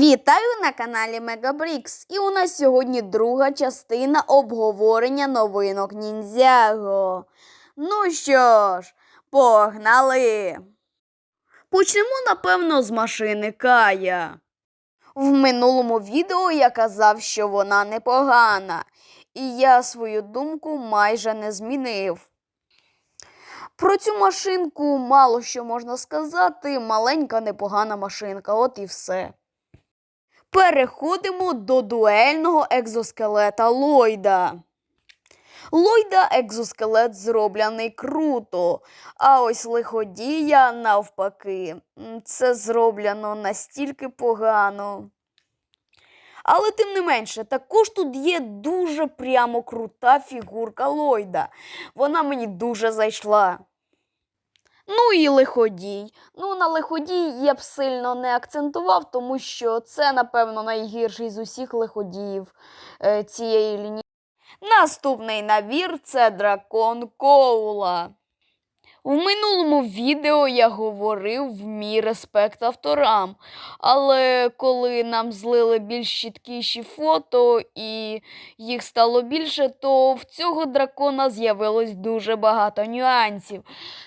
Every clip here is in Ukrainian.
Вітаю на каналі Мегабрікс. І у нас сьогодні друга частина обговорення новинок ніндзяго. Ну що ж, погнали. Почнемо, напевно, з машини Кая. В минулому відео я казав, що вона непогана, і я свою думку майже не змінив. Про цю машинку мало що можна сказати. Маленька непогана машинка, от і все. Переходимо до дуельного екзоскелета Ллойда. Ллойда екзоскелет зроблений круто, а ось лиходія навпаки. Це зроблено настільки погано. Але тим не менше, також тут є дуже прямо крута фігурка Ллойда. Вона мені дуже зайшла. Ну і лиходій. Ну, на лиходій я б сильно не акцентував, тому що це, напевно, найгірший з усіх лиходіїв е, цієї лінії. Наступний набір це дракон Коула. В минулому відео я говорив в мій респект авторам, але коли нам злили більш чіткіші фото і їх стало більше, то в цього дракона з'явилось дуже багато нюансів.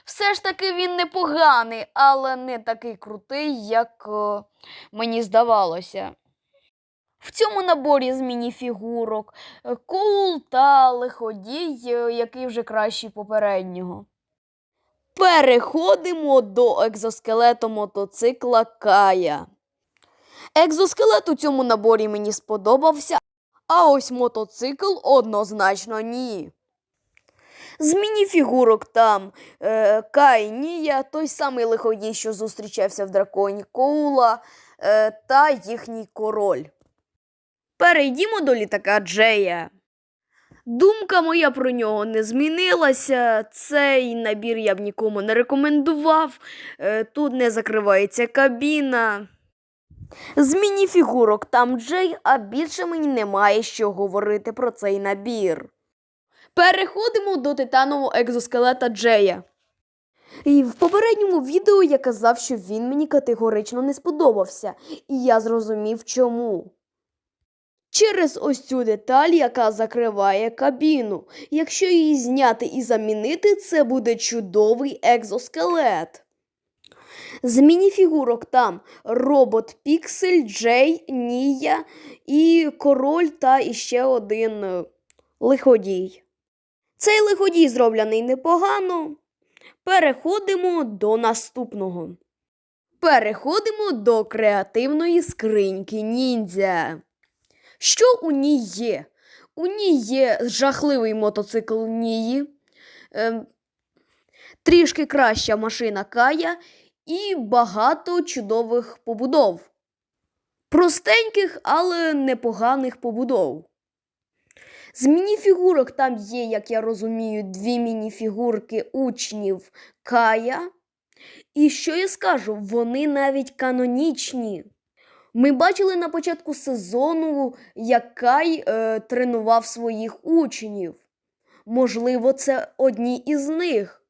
Все ж таки він непоганий, але не такий крутий, як е, мені здавалося. В цьому наборі з мініфігурок е, Коул та лиходій, е, який вже кращий попереднього. Переходимо до екзоскелету мотоцикла Кая. Екзоскелет у цьому наборі мені сподобався, а ось мотоцикл однозначно ні. З мініфігурок там е, Кай Нія, той самий лиходій, що зустрічався в драконі Коула е, та їхній король. Перейдімо до літака Джея. Думка моя про нього не змінилася. Цей набір я б нікому не рекомендував. Е, тут не закривається кабіна. З мініфігурок там Джей, а більше мені немає що говорити про цей набір. Переходимо до титанового екзоскелета Джея. І в попередньому відео я казав, що він мені категорично не сподобався, і я зрозумів чому. Через ось цю деталь, яка закриває кабіну. Якщо її зняти і замінити, це буде чудовий екзоскелет. З мініфігурок там робот Піксель, Джей, Нія і король та іще один е, лиходій. Цей лиходій зроблений непогано. Переходимо до наступного. Переходимо до креативної скриньки ніндзя. Що у ній є? У ній є жахливий мотоцикл Нії, ем, трішки краща машина Кая і багато чудових побудов. Простеньких, але непоганих побудов. З мініфігурок там є, як я розумію, дві мініфігурки учнів Кая. І що я скажу, вони навіть канонічні. Ми бачили на початку сезону, як Кай е, тренував своїх учнів. Можливо, це одні із них.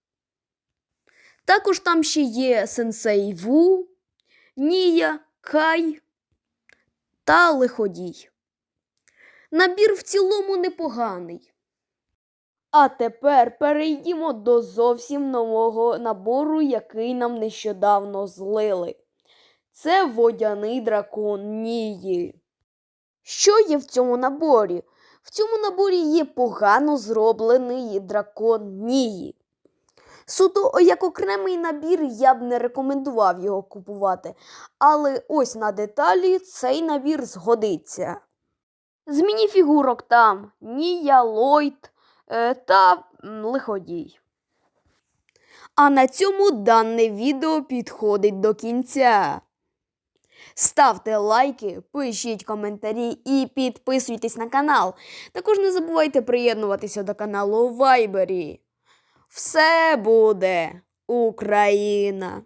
Також там ще є сенсей Ву, Нія, Кай та Лиходій. Набір в цілому непоганий. А тепер перейдімо до зовсім нового набору, який нам нещодавно злили. Це водяний дракон Нії. Що є в цьому наборі? В цьому наборі є погано зроблений дракон Нії. Суто як окремий набір я б не рекомендував його купувати, але ось на деталі цей набір згодиться. З мініфігурок там Нія, Ллойд е, та Лиходій. А на цьому дане відео підходить до кінця. Ставте лайки, пишіть коментарі і підписуйтесь на канал. Також не забувайте приєднуватися до каналу у Вайбері. Все буде Україна!